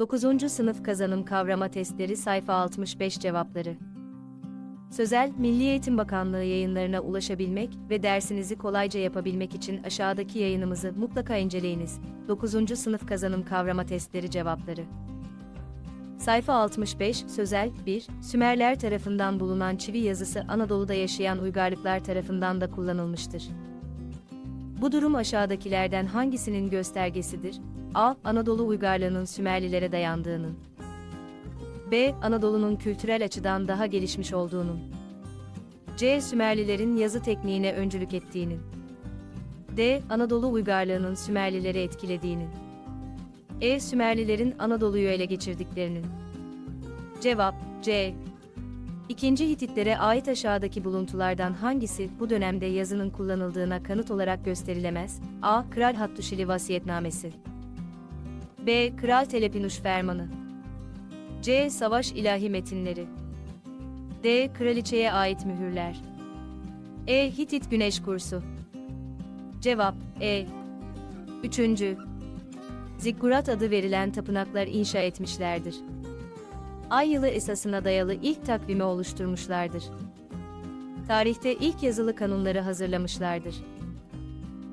9. Sınıf Kazanım Kavrama Testleri Sayfa 65 Cevapları Sözel, Milli Eğitim Bakanlığı yayınlarına ulaşabilmek ve dersinizi kolayca yapabilmek için aşağıdaki yayınımızı mutlaka inceleyiniz. 9. Sınıf Kazanım Kavrama Testleri Cevapları Sayfa 65, Sözel 1, Sümerler tarafından bulunan çivi yazısı Anadolu'da yaşayan uygarlıklar tarafından da kullanılmıştır. Bu durum aşağıdakilerden hangisinin göstergesidir? A. Anadolu uygarlığının Sümerlilere dayandığının. B. Anadolu'nun kültürel açıdan daha gelişmiş olduğunun. C. Sümerlilerin yazı tekniğine öncülük ettiğinin. D. Anadolu uygarlığının Sümerlileri etkilediğinin. E. Sümerlilerin Anadolu'yu ele geçirdiklerinin. Cevap C. İkinci Hititlere ait aşağıdaki buluntulardan hangisi bu dönemde yazının kullanıldığına kanıt olarak gösterilemez? A. Kral Hattuşili Vasiyetnamesi B. Kral Telepinuş Fermanı C. Savaş ilahi metinleri D. Kraliçeye ait mühürler E. Hitit Güneş Kursu Cevap E. Üçüncü Zikkurat adı verilen tapınaklar inşa etmişlerdir. Ay yılı esasına dayalı ilk takvimi oluşturmuşlardır. Tarihte ilk yazılı kanunları hazırlamışlardır.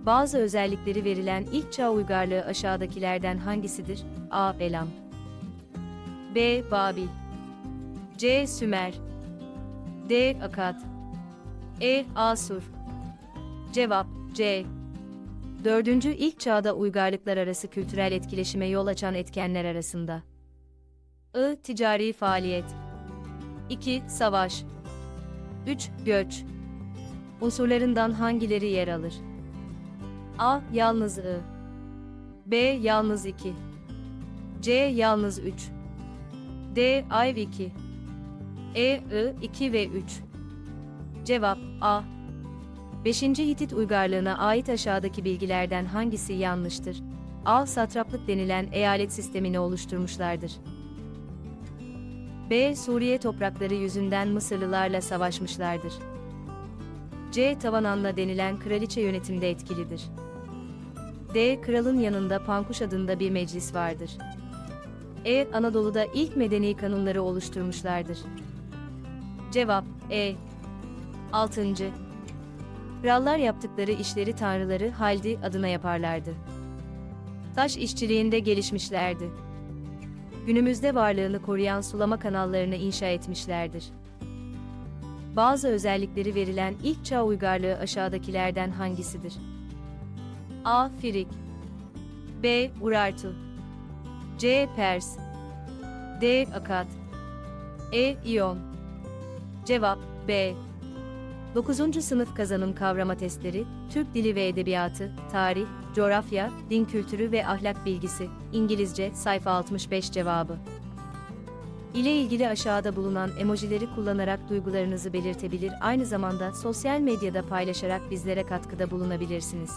Bazı özellikleri verilen ilk çağ uygarlığı aşağıdakilerden hangisidir? A. Elam B. Babil C. Sümer D. Akad E. Asur Cevap C. Dördüncü ilk çağda uygarlıklar arası kültürel etkileşime yol açan etkenler arasında. I. Ticari faaliyet 2. Savaş 3. Göç Unsurlarından hangileri yer alır? A. Yalnız I B. Yalnız 2 C. Yalnız 3 D. Ayv 2 E. I. 2 ve 3 Cevap A. 5. Hitit uygarlığına ait aşağıdaki bilgilerden hangisi yanlıştır? A. Satraplık denilen eyalet sistemini oluşturmuşlardır. B. Suriye toprakları yüzünden Mısırlılarla savaşmışlardır. C. Tavananla denilen kraliçe yönetimde etkilidir. D. Kralın yanında Pankuş adında bir meclis vardır. E. Anadolu'da ilk medeni kanunları oluşturmuşlardır. Cevap E. 6. Krallar yaptıkları işleri tanrıları Haldi adına yaparlardı. Taş işçiliğinde gelişmişlerdi. Günümüzde varlığını koruyan sulama kanallarını inşa etmişlerdir. Bazı özellikleri verilen ilk çağ uygarlığı aşağıdakilerden hangisidir? A. Firik B. Urartu C. Pers D. Akad E. İyon Cevap B. 9. Sınıf Kazanım Kavrama Testleri, Türk Dili ve Edebiyatı, Tarih, Coğrafya, Din Kültürü ve Ahlak Bilgisi, İngilizce, sayfa 65 cevabı. ile ilgili aşağıda bulunan emojileri kullanarak duygularınızı belirtebilir, aynı zamanda sosyal medyada paylaşarak bizlere katkıda bulunabilirsiniz.